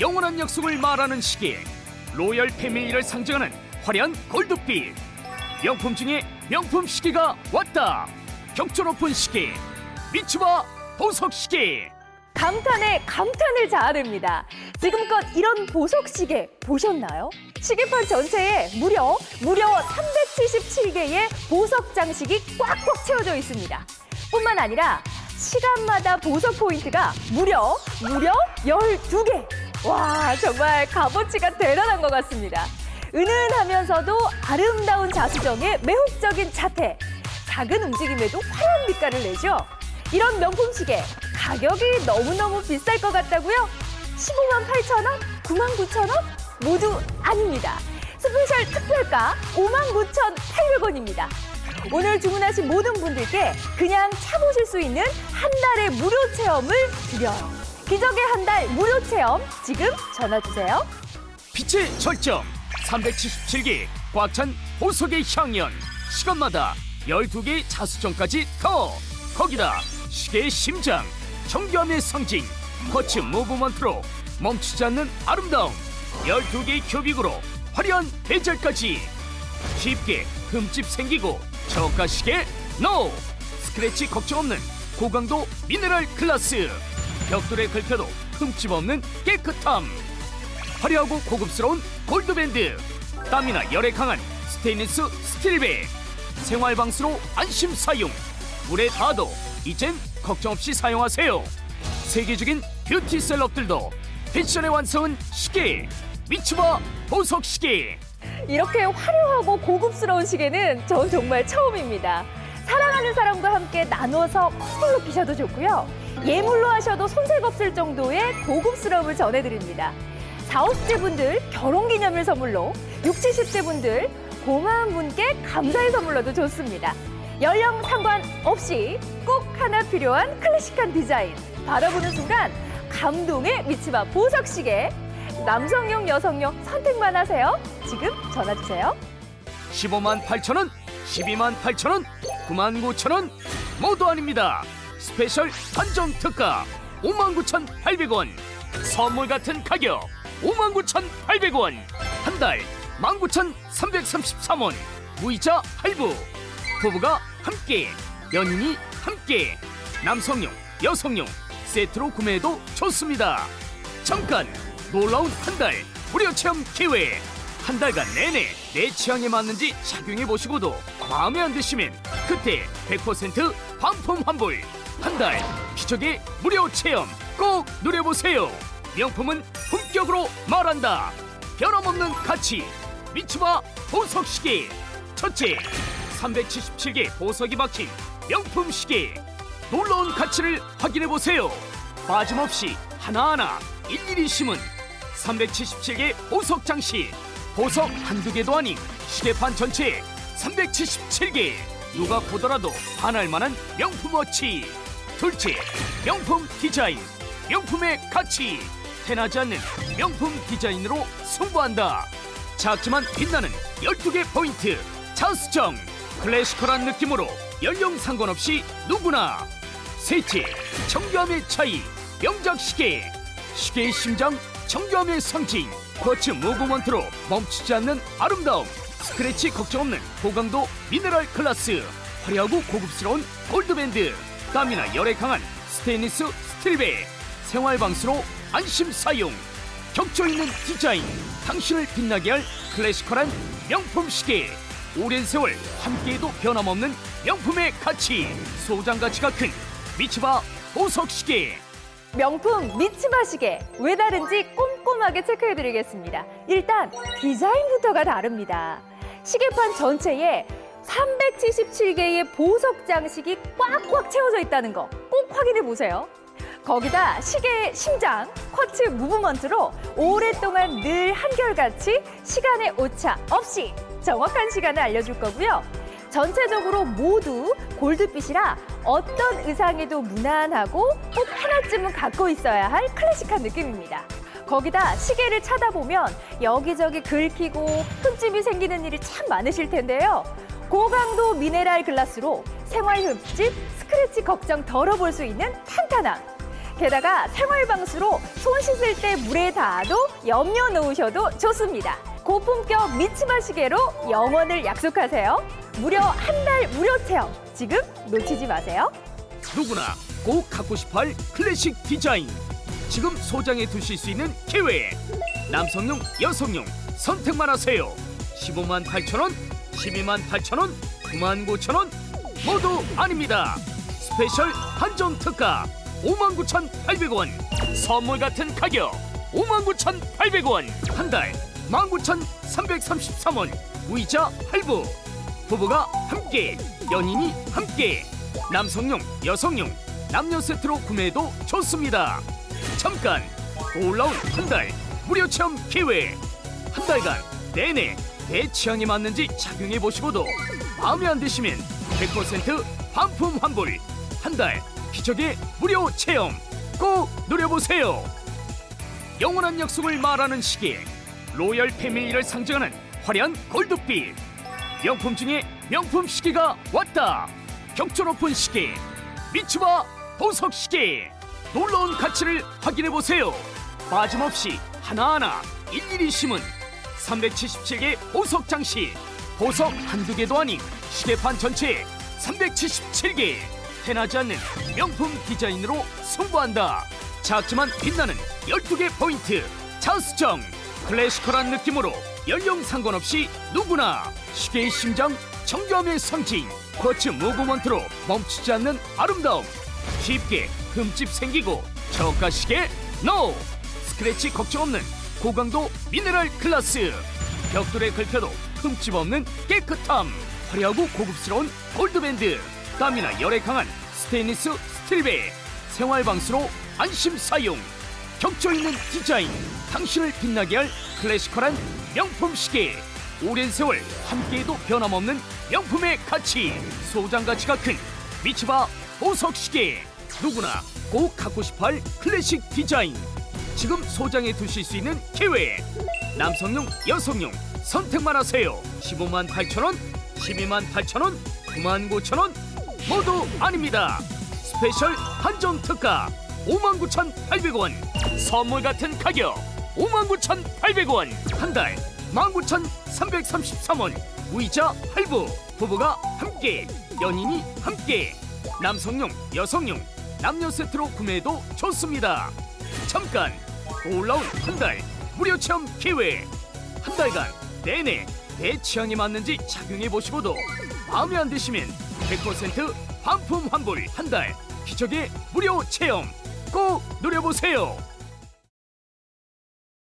영원한 약속을 말하는 시계 로열 패밀리를 상징하는 화려한 골드빛 명품 중에 명품 시계가 왔다 격조 높은 시계 미츠바 보석 시계 감탄에 감탄을 자아냅니다. 지금껏 이런 보석 시계 보셨나요? 시계판 전체에 무려 무려 377개의 보석 장식이 꽉꽉 채워져 있습니다. 뿐만 아니라 시간마다 보석 포인트가 무려 무려 12개. 와, 정말 값어치가 대단한 것 같습니다. 은은하면서도 아름다운 자수정의 매혹적인 자태. 작은 움직임에도 화려한 빛깔을 내죠. 이런 명품 시계 가격이 너무너무 비쌀 것 같다고요? 15만 8천 원? 9만 9천 원? 모두 아닙니다. 스페셜 특별가 5만 9천 800원입니다. 오늘 주문하신 모든 분들께 그냥 차보실 수 있는 한 달의 무료 체험을 드려요. 기적의 한 달 무료 체험 지금 전화 주세요. 빛의 절정 377개 꽉찬 보석의 향연. 시간마다 12개의 자수정까지 더 거기다 시계의 심장 정교함의 상징 커츠 무브먼트로 멈추지 않는 아름다움 12개의 교빅으로 화려한 베젤까지. 쉽게 흠집 생기고 저가 시계 NO 스크래치 걱정 없는 고강도 미네랄 글라스 벽돌에 긁혀도 흠집 없는 깨끗함. 화려하고 고급스러운 골드밴드. 땀이나 열에 강한 스테인리스 스틸백. 생활방수로 안심 사용. 물에 닿아도 이젠 걱정 없이 사용하세요. 세계적인 뷰티 셀럽들도 패션의 완성은 시계 미츠바 보석 시계. 이렇게 화려하고 고급스러운 시계는 전 정말 처음입니다. 사랑하는 사람과 함께 나눠서 커플로 끼셔도 좋고요. 예물로 하셔도 손색 없을 정도의 고급스러움을 전해드립니다. 4, 50대 분들 결혼기념일 선물로, 60, 70대 분들 고마운 분께 감사의 선물로도 좋습니다. 연령 상관없이 꼭 하나 필요한 클래식한 디자인. 바라보는 순간 감동의 미치바 보석 시계. 남성용, 여성용 선택만 하세요. 지금 전화 주세요. 15만 8천 원, 12만 8천 원, 9만 9천 원 모두 아닙니다. 스페셜 한정 특가 5만 9천 800원. 선물 같은 가격 5만 9천 800원. 한 달 19,333원. 무이자 할부. 부부가 함께, 연인이 함께. 남성용, 여성용 세트로 구매해도 좋습니다. 잠깐 놀라운 한 달 무료 체험 기회. 한 달간 내내 내 취향에 맞는지 착용해 보시고도 마음에 안 드시면 그때 100% 반품 환불. 한 달 기적의 무료 체험 꼭 누려보세요. 명품은 품격으로 말한다. 변함없는 가치 미츠바 보석 시계. 첫째, 377개 보석이 박힌 명품 시계. 놀라운 가치를 확인해 보세요. 빠짐없이 하나하나 일일이 심은 377개 보석 장식. 보석 한두 개도 아닌 시계판 전체에 377개. 누가 보더라도 반할 만한 명품 어치. 둘째, 명품 디자인. 명품의 가치. 태나지 않는 명품 디자인으로 승부한다. 작지만 빛나는 12개 포인트. 자수정. 클래시컬한 느낌으로 연령 상관없이 누구나. 셋째, 정교함의 차이. 명작 시계. 시계의 심장, 정교함의 상징. 쿼츠 무브먼트로 멈추지 않는 아름다움. 스크래치 걱정 없는 고강도 미네랄 클라스. 화려하고 고급스러운 골드밴드. 땀이나 열에 강한 스테인리스 스틸백. 생활방수로 안심 사용. 격조 있는 디자인. 당신을 빛나게 할 클래시컬한 명품 시계. 오랜 세월 함께해도 변함없는 명품의 가치. 소장 가치가 큰 미츠바 보석 시계. 명품 미츠바 시계 왜 다른지 꼼꼼하게 체크해드리겠습니다. 일단 디자인부터가 다릅니다. 시계판 전체에 377개의 보석 장식이 꽉꽉 채워져 있다는 거 꼭 확인해 보세요. 거기다 시계의 심장, 쿼츠 무브먼트로 오랫동안 늘 한결같이 시간의 오차 없이 정확한 시간을 알려줄 거고요. 전체적으로 모두 골드빛이라 어떤 의상에도 무난하고 꼭 하나쯤은 갖고 있어야 할 클래식한 느낌입니다. 거기다 시계를 찾아보면 여기저기 긁히고 흠집이 생기는 일이 참 많으실 텐데요. 고강도 미네랄 글라스로 생활 흠집, 스크래치 걱정 덜어볼 수 있는 탄탄함. 게다가 생활방수로 손 씻을 때 물에 닿아도 염려 놓으셔도 좋습니다. 고품격 미츠바 시계로 영원을 약속하세요. 무려 한 달 무료 체험. 지금 놓치지 마세요. 누구나 꼭 갖고 싶어 할 클래식 디자인 지금 소장해 두실 수 있는 기회 남성용 여성용 선택만 하세요 15만 8천 원 12만 8천 원 9만 9천 원 모두 아닙니다. 스페셜 한정 특가 5만 9,800원 선물 같은 가격 5만 9,800원 한달 19,333원 무이자 할부. 부부가 함께 연인이 함께 남성용 여성용 남녀 세트로 구매해도 좋습니다. 잠깐 올라온 한달 무료 체험 기회. 한 달간 내내 내 취향에 맞는지 착용해 보시고도 마음에 안 드시면 100% 반품 환불 한 달 기적의 무료 체험 꼭 누려보세요. 영원한 약속을 말하는 시계 로열 패밀리를 상징하는 화려한 골드빛. 명품 중에 명품 시계가 왔다. 격조 높은 시계 미츠바 보석 시계 놀라운 가치를 확인해 보세요. 빠짐없이 하나하나 일일이 심은 377개 보석 장식 보석 한두 개도 아닌 시계판 전체에 377개 태나지 않는 명품 디자인으로 승부한다. 작지만 빛나는 12개 포인트. 차수정. 클래시컬한 느낌으로 연령 상관없이 누구나 시계의 심장 정교함의 상징 쿼츠 무브먼트로 멈추지 않는 아름다움. 쉽게 흠집 생기고 저가 시계 NO 스크래치 걱정 없는 고강도 미네랄 클라스. 벽돌에 긁혀도 흠집 없는 깨끗함. 화려하고 고급스러운 골드밴드. 땀이나 열에 강한 스테인리스 스틸백 생활방수로 안심 사용. 격조 있는 디자인. 당신을 빛나게 할 클래시컬한 명품 시계. 오랜 세월 함께해도 변함없는 명품의 가치. 소장 가치가 큰 미츠바 보석 시계. 누구나 꼭 갖고 싶어 할 클래식 디자인 지금 소장해 두실 수 있는 기회. 남성용 여성용 선택만 하세요. 15만 8천원 12만 8천원 9만 9천원 모두 아닙니다. 스페셜 한정 특가 59,800원. 선물 같은 가격 59,800원. 한 달 19,333원. 무이자 할부. 부부가 함께 연인이 함께. 남성용 여성용 남녀 세트로 구매해도 좋습니다. 잠깐 올라온 한 달. 무료 체험 기회. 한 달간 내내 내 취향에 맞는지 착용해 보시고도 마음에 안 드시면 100% 반품 환불 한 달. 기적의 무료 체험. 꼭 누려보세요.